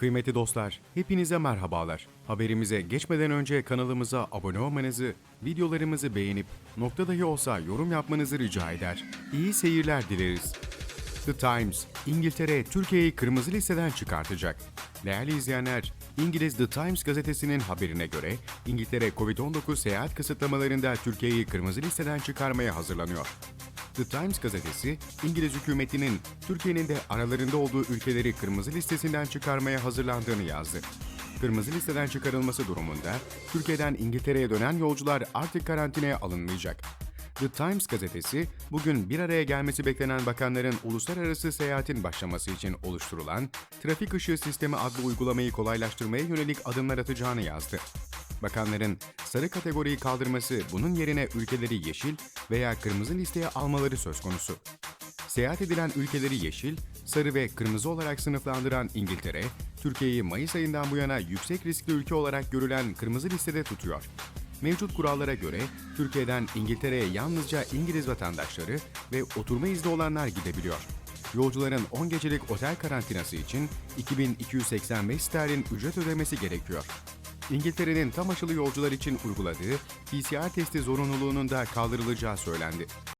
Kıymetli dostlar, hepinize merhabalar. Haberimize geçmeden önce kanalımıza abone olmanızı, videolarımızı beğenip nokta dahi olsa yorum yapmanızı rica eder. İyi seyirler dileriz. The Times, İngiltere Türkiye'yi kırmızı listeden çıkartacak. Değerli izleyenler, İngiliz The Times gazetesinin haberine göre İngiltere Covid-19 seyahat kısıtlamalarında Türkiye'yi kırmızı listeden çıkarmaya hazırlanıyor. The Times gazetesi, İngiliz hükümetinin Türkiye'nin de aralarında olduğu ülkeleri kırmızı listesinden çıkarmaya hazırlandığını yazdı. Kırmızı listeden çıkarılması durumunda Türkiye'den İngiltere'ye dönen yolcular artık karantinaya alınmayacak. The Times gazetesi, bugün bir araya gelmesi beklenen bakanların uluslararası seyahatin başlaması için oluşturulan Trafik Işığı Sistemi adlı uygulamayı kolaylaştırmaya yönelik adımlar atacağını yazdı. Bakanların sarı kategoriyi kaldırması bunun yerine ülkeleri yeşil veya kırmızı listeye almaları söz konusu. Seyahat edilen ülkeleri yeşil, sarı ve kırmızı olarak sınıflandıran İngiltere, Türkiye'yi Mayıs ayından bu yana yüksek riskli ülke olarak görülen kırmızı listede tutuyor. Mevcut kurallara göre Türkiye'den İngiltere'ye yalnızca İngiliz vatandaşları ve oturma izni olanlar gidebiliyor. Yolcuların 10 gecelik otel karantinası için 2285 sterlin ücret ödemesi gerekiyor. İngiltere'nin tam aşılı yolcular için uyguladığı PCR testi zorunluluğunun da kaldırılacağı söylendi.